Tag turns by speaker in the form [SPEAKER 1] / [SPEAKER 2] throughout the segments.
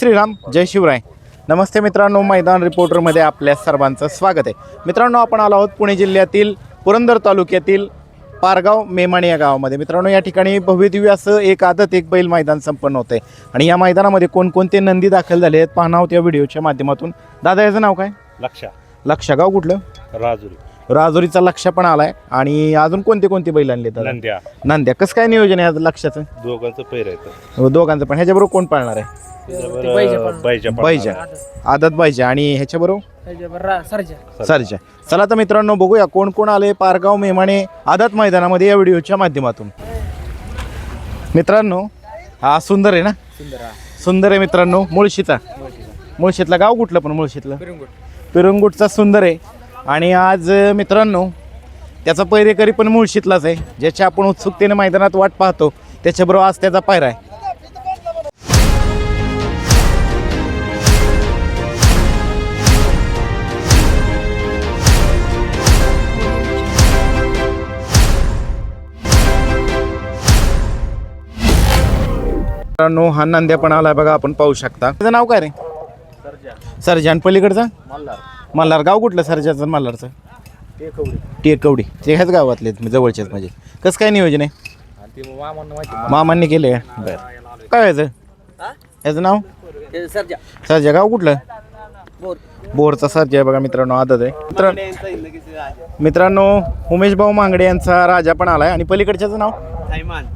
[SPEAKER 1] श्रीराम जय शिवराय. नमस्ते मित्रांनो मैदान रिपोर्टरमध्ये आपल्या सर्वांचं स्वागत आहे. मित्रांनो आपण आलो आहोत पुणे जिल्ह्यातील पुरंदर तालुक्यातील पारगाव मेमाणी या गावामध्ये. मित्रांनो या ठिकाणी भव्यदिव्य असं एक आदत एक बैल मैदान संपन्न होतं आहे आणि या मैदानामध्ये कोणकोणते नंदी दाखल झाले आहेत पाहणं आहोत या व्हिडिओच्या माध्यमातून. दादा याचं नाव काय?
[SPEAKER 2] लक्षा.
[SPEAKER 1] लक्षा. गाव कुठलं?
[SPEAKER 2] राजुरी.
[SPEAKER 1] राजुरीचा लक्ष पण आलाय. आणि अजून कोणते कोणते बैल आणले
[SPEAKER 2] नंद्या.
[SPEAKER 1] नांद्या. कसं काय नियोजन आहे आज लक्षाचं?
[SPEAKER 2] दोघांचं पैर येतं
[SPEAKER 1] दोघांचं पण. ह्याच्याबरोबर कोण पाळणार आहे?
[SPEAKER 2] बैजा
[SPEAKER 1] बैजा आदत बैजा. आणि ह्याच्याबरोबर?
[SPEAKER 3] सरजा.
[SPEAKER 1] सरच्या चला तर मित्रांनो बघूया कोण कोण आले पारगाव मेमाणे आदत मैदानामध्ये या व्हिडिओच्या माध्यमातून. मित्रांनो हा सुंदर आहे ना? सुंदर आहे मित्रांनो. मुळशीचा. मुळशीतला गाव कुठलं पण मुळशीतलं? पिरंगुटचा सुंदर आहे. आणि आज मित्रांनो त्याचा पैरेकरी पण मुळशीतलाच आहे. ज्याची आपण उत्सुकतेने मैदानात वाट पाहतो त्याच्याबरोबर आज त्याचा पायरा आहे. मित्रांनो हा नांद्या पण आलाय बघा आपण पाहू शकता. त्याचं नाव काय रे? सरजा. आणि पलीकडचा? मल्हार गाव कुठलं सरजाचं मल्हारचं? टेकवडी. ते ह्याच गावातले जवळचेच म्हणजे. कसं काय नियोजन आहे? मामांनी केले बरं. काय व्हायचं ह्याचं नाव?
[SPEAKER 3] सरजा.
[SPEAKER 1] सरजा गाव कुठलं? बोरचा सरजा आहे बघा मित्रांनो आदत आहे. मित्र मित्रांनो उमेश भाऊ मांगडे यांचा राजा पण आलाय. आणि पलीकडच्याचं नाव?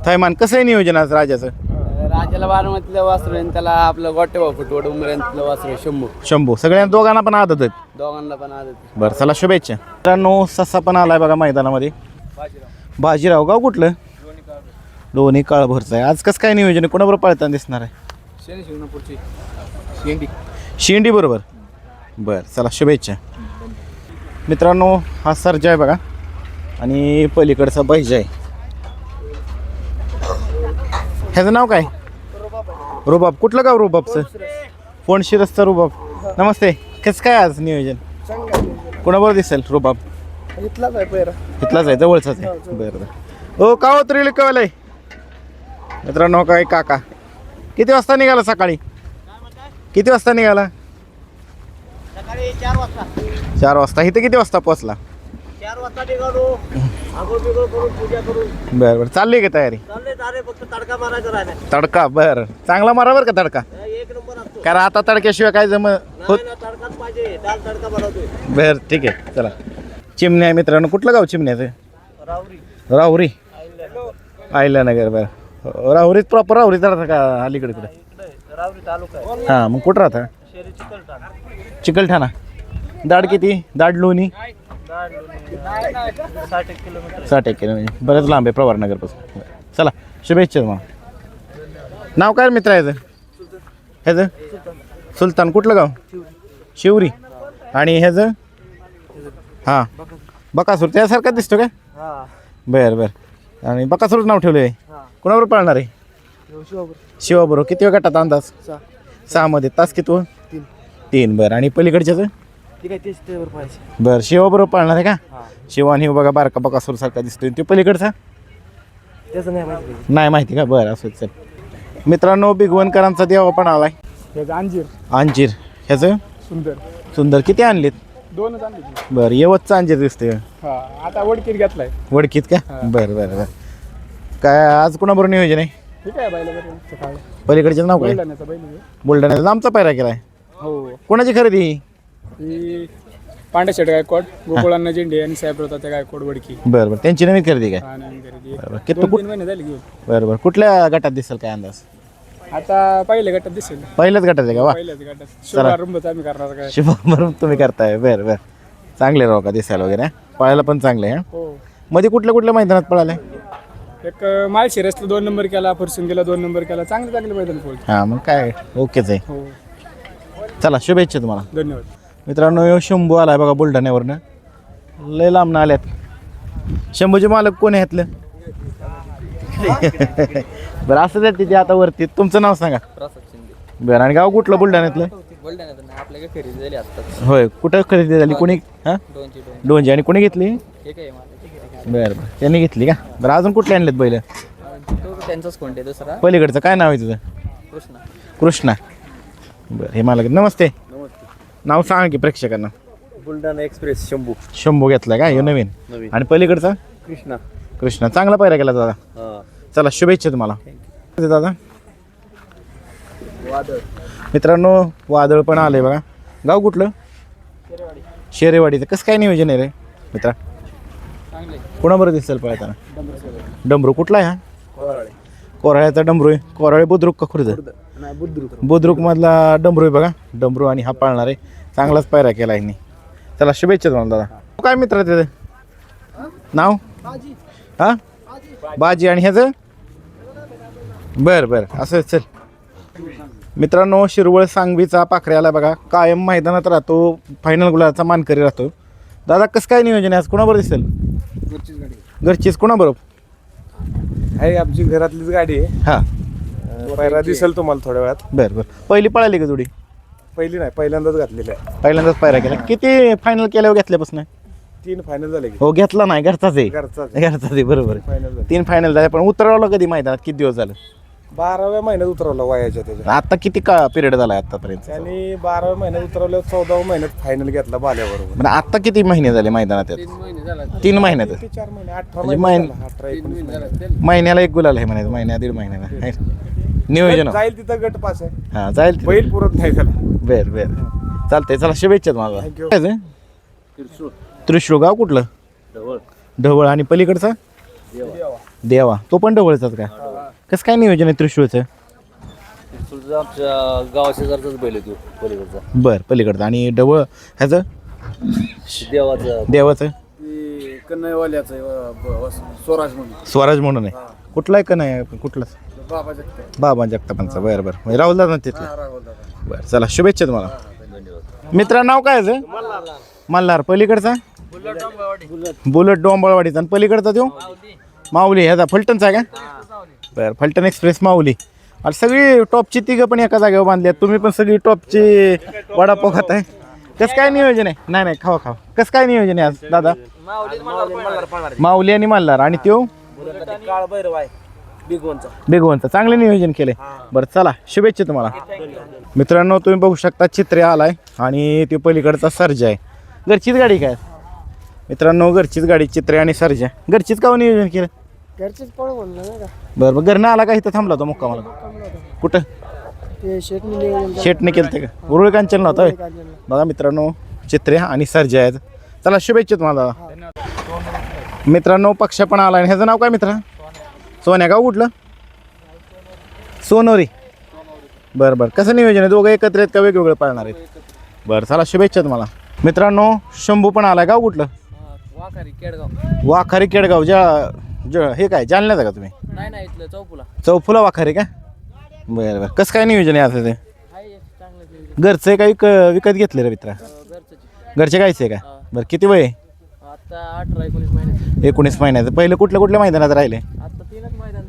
[SPEAKER 1] थैमान. कसं आहे नियोजन आज राजाचं?
[SPEAKER 3] राजाला बारामतीला वासरू आहे त्याला आपलं गोटे फुटवड उमऱ्यांतलं वासरू आहे शंभू.
[SPEAKER 1] शंभू. सगळ्या दोघांना पण आदत आहेत.
[SPEAKER 3] दोघांना पण आदत
[SPEAKER 1] बरं चला शुभेच्छा. मित्रांनो ससा पण आलाय बघा मैदानामध्ये. बाजीराव. गाव कुठलं? दोन्ही काळभरचं आहे. आज कसं काय नियोजन आहे? कोणाबरोबर पळताना दिसणार आहे?
[SPEAKER 3] शनी शेंडी.
[SPEAKER 1] शेंडी बरोबर. बरं चला शुभेच्छा. मित्रांनो हा सर्जा आहे बघा. आणि पलीकडचा बैजा आहे. ह्याचं नाव काय? रुबाब. कुठलं गाव रुबाबचं? फोन रस्ता रुबाब. नमस्ते. कसं काय आज नियोजन? कोणाबरोबर दिसेल रुबाब?
[SPEAKER 3] इथलाच आहे
[SPEAKER 1] इथलाच आहे जवळचाच आहे. बरं बरं. हो का होत कळलंय? मित्रांनो हो, काय काका? किती वाजता निघाला सकाळी? किती वाजता निघाला? चार वाजता. चार वाजता. इथे किती वाजता पोचला
[SPEAKER 3] चार वाजता निघालो. आंघोळ बिघोळ करून पूजा करून.
[SPEAKER 1] बरं बरं. चालली का तयारी?
[SPEAKER 3] चालले तारे फक्त तडका मारायचा राहिला
[SPEAKER 1] तडका बरं. चांगला मारा बरं का तडका?
[SPEAKER 3] एक नंबर असतो.
[SPEAKER 1] कारण आता तडक्याशिवाय काय जम होत?
[SPEAKER 3] नाही ना तडकाच पाहिजे. दाल तडका बनवतोय.
[SPEAKER 1] बरं ठीक आहे. चला. चिमण्या मित्रांनो. कुठलं गाव चिमण्याचं?
[SPEAKER 3] रावरी
[SPEAKER 1] राहुरी? आयल्यानगर बरं. राहुरीत प्रॉपर राहुरीत राहता का अलीकडे कुठे?
[SPEAKER 3] इकडे. रावरी तालुका आहे.
[SPEAKER 1] हां मग कुठं राहता?
[SPEAKER 3] शेरी चिकलठाणा.
[SPEAKER 1] चिकलठाणा. दाड किती? दांड लोणी.
[SPEAKER 3] साठ एक किलोमीटर.
[SPEAKER 1] साठ एक बरंच लांब आहे प्रवारनगरपासून चला शुभेच्छा मग नाव काय मित्र ह्याचं ह्याचं? सुलतान. कुठलं गाव? शिवरी. आणि ह्याचं? हां. बकासूर. त्यासारखा दिसतो काय?
[SPEAKER 3] हा
[SPEAKER 1] बरं बरं. आणि बकासूरच नाव ठेवलं आहे
[SPEAKER 3] हा
[SPEAKER 1] कोणाबरोबर पाळणार आहे?
[SPEAKER 3] शिवापूर
[SPEAKER 1] शिवाबरोबर. किती वेळ गटात अंदाज?
[SPEAKER 3] सहा.
[SPEAKER 1] सहामध्ये. तास किती
[SPEAKER 3] तीन.
[SPEAKER 1] तीन. बरं. आणि पलीकडच्याचं?
[SPEAKER 3] तेवर पाहिजे
[SPEAKER 1] बरं शिवाबरोबर पाळणार आहे का?
[SPEAKER 3] हा.
[SPEAKER 1] शिवान हे बघा बारका बकासूर सारखा दिसतोय. तो पलीकडचा?
[SPEAKER 3] त्याचं नाही माहिती
[SPEAKER 1] नाही माहिती का? बरं असं चल. मित्रांनो बिगवनकरांचा देवा पण आलाय.
[SPEAKER 3] त्याचं अंजीर.
[SPEAKER 1] अंजीर. ह्याचं?
[SPEAKER 3] सुंदर.
[SPEAKER 1] सुंदर. किती आणलेत?
[SPEAKER 3] दोनच आणले
[SPEAKER 1] बरं येवतचं अंजीर दिसतंय.
[SPEAKER 3] हा आता वडकीत घेतलाय.
[SPEAKER 1] वडकीत का? बरं बरं बरं. काय आज कोणाबरोबर नियोजन आहे?
[SPEAKER 3] ठीक आहे बैल बरं सकाळी.
[SPEAKER 1] पलीकडचं नाव काय?
[SPEAKER 3] बैलाण्याचा बैल आहे.
[SPEAKER 1] बुलढाण्याचा. आमचा पायरा केलाय.
[SPEAKER 3] हो.
[SPEAKER 1] कोणाची खरेदी? ही?
[SPEAKER 3] ही पांडेशेठ गायकवाड गोकुळांना झेंडे आणि साहेब त्या गायकवाड वडकी.
[SPEAKER 1] बरं बरं. त्यांची नवीन खरेदी काय?
[SPEAKER 3] हा नवीन खरेदी.
[SPEAKER 1] बरं बरं. किती
[SPEAKER 3] दोन
[SPEAKER 1] कुठ
[SPEAKER 3] तीन महिने झाले घेऊन.
[SPEAKER 1] बरं बरं. कुठल्या गटात दिसेल काय अंदाज?
[SPEAKER 3] आता पहिल्या गटात दिसेल.
[SPEAKER 1] पहिल्याच गटात आहे का? वा.
[SPEAKER 3] पहिल्याच गटात. शुभारंभच आम्ही करणार काय
[SPEAKER 1] शुभम तुम्ही करताय. बरं बरं. चांगले राव का दिसायला वगैरे पळायला पण चांगले आहे
[SPEAKER 3] हो.
[SPEAKER 1] मध्ये कुठल्या कुठल्या मैदानात पळाले?
[SPEAKER 3] एक माळशिरसला दोन नंबर केला फरसुंगीला दोन नंबर केला. चांगले चांगले मैदान पोहोच
[SPEAKER 1] हां मग काय? ओकेच आहे.
[SPEAKER 3] हो.
[SPEAKER 1] चला शुभेच्छा तुम्हाला.
[SPEAKER 3] धन्यवाद.
[SPEAKER 1] मित्रांनो यो शंभू आलाय बघा बुलढाण्यावरनं. लय लांबनं आल्यात. शंभूचे मालक कोण आहे ह्यातलं बरं असं द्या तिथे आता वरती. तुमचं नाव सांगा. बरं आणि गाव कुठलं बुलढाण्यातलं? होय कुठं खरेदी झाली? कोणी हां?
[SPEAKER 3] दोनशे
[SPEAKER 1] आणि कोणी घेतली?
[SPEAKER 3] आहे
[SPEAKER 1] बरं बरं. त्यांनी घेतली का? बरं अजून कुठले आणलेत बैल?
[SPEAKER 3] त्यांचाच कोणते दुसरा?
[SPEAKER 1] पलीकडचं. काय नाव आहे तुझं?
[SPEAKER 3] कृष्णा.
[SPEAKER 1] कृष्णा. बरं हे मला नमस्ते. नाव सांगा की प्रेक्षकांना.
[SPEAKER 4] बुलढाणा एक्सप्रेस शंभू.
[SPEAKER 1] शंभू घेतलाय का? हे नवीन.
[SPEAKER 4] नवीन.
[SPEAKER 1] आणि पलीकडचा?
[SPEAKER 4] कृष्णा.
[SPEAKER 1] कृष्णा. चांगला पायरा केला दादा.
[SPEAKER 4] हा.
[SPEAKER 1] चला शुभेच्छा तुम्हाला. दादा.
[SPEAKER 4] वादळ.
[SPEAKER 1] मित्रांनो वादळ पण आले बघा. गाव कुठलं? शेरेवाडीचं कसं काय नियोजन आहे रे मित्रा?
[SPEAKER 3] चांगले
[SPEAKER 1] कोणाबरोबर दिसेल पळताना? डमरू कुठला आहे हा? कोराळ्याचा डमरू आहे. कोराळे बुद्रुक का खुर्द?
[SPEAKER 4] नाही बुद्रुक.
[SPEAKER 1] बुद्रुक मधला डमरू आहे बघा. डमरू आणि हा पाळणार. आहे चांगलाच पायरा केला यांनी. चला शुभेच्छा तुम्हाला दादा. काय मित्र त्याचं नाव? हा? बाजी आणि ह्याचं? बरं बरं. असं चल. मित्रांनो शिरवळ सांगवीचा पाखऱ्याला बघा. कायम मैदानात राहतो. फायनल गुलाचा मानकरी राहतो. दादा कसं काय नियोजन आहे? आज कोणाबरोबर दिसेल?
[SPEAKER 3] घरचीच
[SPEAKER 1] कोणाबरोबर?
[SPEAKER 5] आहे आमची घरातलीच गाडी आहे.
[SPEAKER 1] हां.
[SPEAKER 5] पायरा दिसेल तुम्हाला थोड्या वेळात.
[SPEAKER 1] बरं बरं. पहिली पळाली का जोडी?
[SPEAKER 5] पहिली नाही पहिल्यांदाच घातलेली आहे.
[SPEAKER 1] पहिल्यांदाच पायरा केला. किती फायनल केल्यावर घेतल्यापासून?
[SPEAKER 5] तीन फायनल झाले की.
[SPEAKER 1] हो घेतला नाही घरचाच आहे.
[SPEAKER 5] घरचाच
[SPEAKER 1] घरचाच आहे बरोबर आहे.
[SPEAKER 5] फायनल झाले.
[SPEAKER 1] तीन फायनल झाले पण उतरवलं कधी मैदानात? किती दिवस झालं?
[SPEAKER 5] बाराव्या महिन्यात उतरवला वयाच्या त्याच्या.
[SPEAKER 1] आता किती का पिरियड झाला आतापर्यंत?
[SPEAKER 5] त्यांनी बाराव्या महिन्यात उतरवल्यावर चौदाव्या महिन्यात फायनल घेतला बाल्याबरोबर.
[SPEAKER 1] म्हणजे आता किती महिने झाले मैदानात यात?
[SPEAKER 3] तीन महिने झाला.
[SPEAKER 1] तीन महिन्यात?
[SPEAKER 5] ते चार महिने? अठरा
[SPEAKER 1] म्हणजे
[SPEAKER 5] महिने
[SPEAKER 1] महिन-
[SPEAKER 5] झाला, अठरा एकोणीस
[SPEAKER 3] महिने
[SPEAKER 1] महिन्याला एक गुलाल आहे म्हणायचं महिन्या दीड महिन्याला. नियोजन.
[SPEAKER 5] जाईल तिथं गट पास आहे.
[SPEAKER 1] हा जाईल.
[SPEAKER 5] बैल पुरत नाही त्याला.
[SPEAKER 1] बर बर. चालतंय चला शुभेच्छा तुम्हाला.
[SPEAKER 5] Thank you.
[SPEAKER 1] काय ते? त्रिशूळ. गाव कुठलं? ढवळ. आणि पलीकडचा? देवा. तो पण ढवळचाच का? कसं काय नियोजन आहे त्रिशूळचं?
[SPEAKER 4] तुझा आमच्या बैल आहे तू पलीकडचा.
[SPEAKER 1] बर पलीकडचं. आणि ढवळ ह्याचं?
[SPEAKER 4] देवाचा.
[SPEAKER 1] देवाचं?
[SPEAKER 3] कन्नयवाल्याचं स्वराज म्हणून.
[SPEAKER 1] स्वराज म्हणून आहे. कुठला आहे का नाही कुठलाच?
[SPEAKER 3] बाबा जगते
[SPEAKER 1] बाबा जगतापांचा बरं बरं. म्हणजे राहुल दादा तिथलं? बरं चला शुभेच्छा तुम्हाला. मित्रा नाव काय आहे मल्हार. पलीकडचा? बुलट डोंबळवाडीचा आणि पलीकडचा तो माऊली. ह्याचा फलटणचा आहे का? बरं फलटण एक्सप्रेस माऊली. आणि सगळी टॉपची तिघं पण एका जागेवर बांधली आहेत. तुम्ही पण सगळी टॉपची वडापाव खात आहे कसं काय नियोजन आहे? नाही नाही खावा खावा. कसं काय नियोजन आहे आज दादा? माऊली आणि मल्हार आणि त्यो?
[SPEAKER 4] काळ भैरव आहे. बिगवनचा.
[SPEAKER 1] बेगवंत चांगले नियोजन केले. बरं चला शुभेच्छा तुम्हाला. मित्रांनो तुम्ही बघू शकता चित्रे आलाय आणि ते पलीकडचा सर्जा आहे. घरचीच गाडी काय? मित्रांनो घरचीच गाडी चित्रे आणि सर्जा. घरचीच का हो नियोजन केलं?
[SPEAKER 3] घरचीच
[SPEAKER 1] बरं बरं घरनं आला का इथं थांबला होता मुक्का मला कुठं?
[SPEAKER 3] ते शेटने
[SPEAKER 1] केलं ते का? उरुळ कांचन नव्हता? बघा मित्रांनो चित्रे आणि सर्जा आहेत. चला शुभेच्छा तुम्हाला. मित्रांनो पक्ष पण आला आणि ह्याचं नाव काय मित्रा? सोन्या गाव कुठलं? सोनोरी. बरं बरं. कसं नियोजन आहे? दोघं एकत्र आहेत का वेगवेगळे पाळणार आहेत? बरं चला शुभेच्छा तुम्हाला. मित्रांनो शंभू पण आला गाव कुठलं?
[SPEAKER 3] वाखारी केडगाव.
[SPEAKER 1] वाखारी केडगाव ज्या ज हे काय जालन्याचं का तुम्ही?
[SPEAKER 3] नाही नाही इथलं चौपुला
[SPEAKER 1] चौफुला वाखारी का? बरं बरं. कसं काय नियोजन आहे आता ते?
[SPEAKER 3] आहे चांगलं
[SPEAKER 1] घरचं आहे का विक विकत घेतले रे मित्रा?
[SPEAKER 3] घरचं
[SPEAKER 1] घरचे गायचे का? बरं किती वय आहे?
[SPEAKER 3] आता अठरा एकोणीस महिने
[SPEAKER 1] एकोणीस महिन्याचं. पहिलं कुठल्या कुठल्या मैदानात राहिले?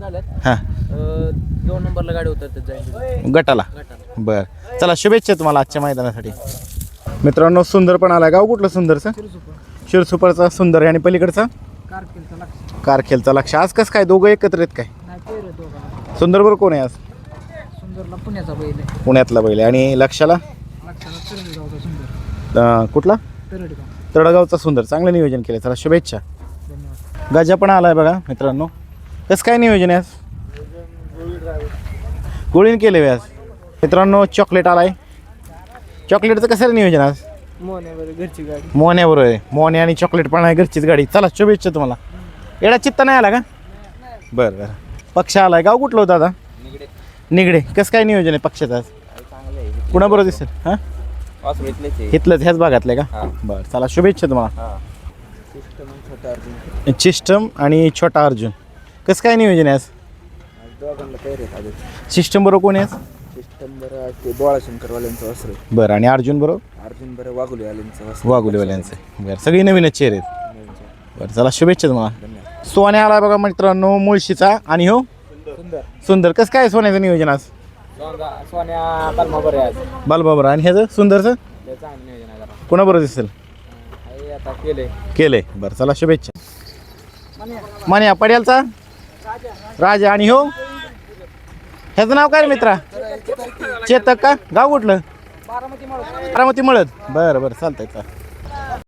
[SPEAKER 3] झाल्यात
[SPEAKER 1] हां.
[SPEAKER 3] अं, दोन नंबरला गाडी उतरतात जाईल
[SPEAKER 1] गटाला? बरं. चला शुभेच्छा तुम्हाला आजच्या मैदानासाठी. मित्रांनो सुंदर पण आला गाव कुठलं सुंदरचं? शिरसुपरचा सुंदर आहे. आणि पलीकडचा? कारखेलचा लक्ष. आज कसं काय? दोघं एकत्र आहेत काय? सुंदर बरं कोण आहे आज?
[SPEAKER 3] सुंदरला पुण्याचा बैल आहे.
[SPEAKER 1] पुण्यातला बैल आहे. आणि लक्षाला?
[SPEAKER 3] लक्षाला तरडगावचा सुंदर.
[SPEAKER 1] अं, कुठला?
[SPEAKER 3] तरडगाव.
[SPEAKER 1] तळगावचा सुंदर. चांगलं नियोजन केलं चला शुभेच्छा.
[SPEAKER 3] धन्यवाद.
[SPEAKER 1] गजा पण आलाय बघा मित्रांनो. कसं काय नियोजन आहे आज? गोळीन केले व्याज मित्रांनो चॉकलेट आलाय. चॉकलेटचं कसं नियोजन आज?
[SPEAKER 3] मोन्यावर घरची गाडी.
[SPEAKER 1] मोन्या बरोबर. आहे मोन्या आणि चॉकलेट पण आहे घरचीच गाडी. चला शुभेच्छा तुम्हाला. एडा चित्त नाही आला का? बरं बरं. पक्ष आलाय. गाव कुठलं होतं दादा निगडे. कसं काय नियोजन आहे पक्षाचं आज? कुणाबरोबर दिसेल? हां? इथलंच ह्याच भागातलं का? बरं चला शुभेच्छा तुम्हाला. सिस्टम आणि छोटा अर्जुन. कसं काय नियोजन आहे आज?
[SPEAKER 3] दोघांना पेर आहेत
[SPEAKER 1] सिस्टम बरोबर कोण आहे आज?
[SPEAKER 3] सिस्टम बरं ते शंकरवाल्यांचं
[SPEAKER 1] बरं आणि अर्जुन बरोबर?
[SPEAKER 3] अर्जुन बरं वाघुले आल्यांचं वस्त्र
[SPEAKER 1] वाघुलेवाल्यांचं बरं सगळी नवीनच चेहरे आहेत. बरं चला शुभेच्छा तुम्हाला. सोन्या आला बघा मित्रांनो मुळशीचा. आणि हो?
[SPEAKER 3] सुंदर.
[SPEAKER 1] सुंदर. कसं काय सोन्याचं नियोजन आज?
[SPEAKER 3] सोन्या कलमा बरं आहे आज.
[SPEAKER 1] बालबाबर आणि ह्याचं सुंदरचं?
[SPEAKER 3] ते चांगलं नियोजन आहे जरा.
[SPEAKER 1] कोणाबरोबर दिसेल.
[SPEAKER 3] आता केले
[SPEAKER 1] केलंय. बरं चला शुभेच्छा. मान्या पड्यालचा? राजा आणि हो? ह्याचं नाव काय रे मित्रा? चेतक का? गाव कुठलं? बारामती मळत बरं बरं चालतंय का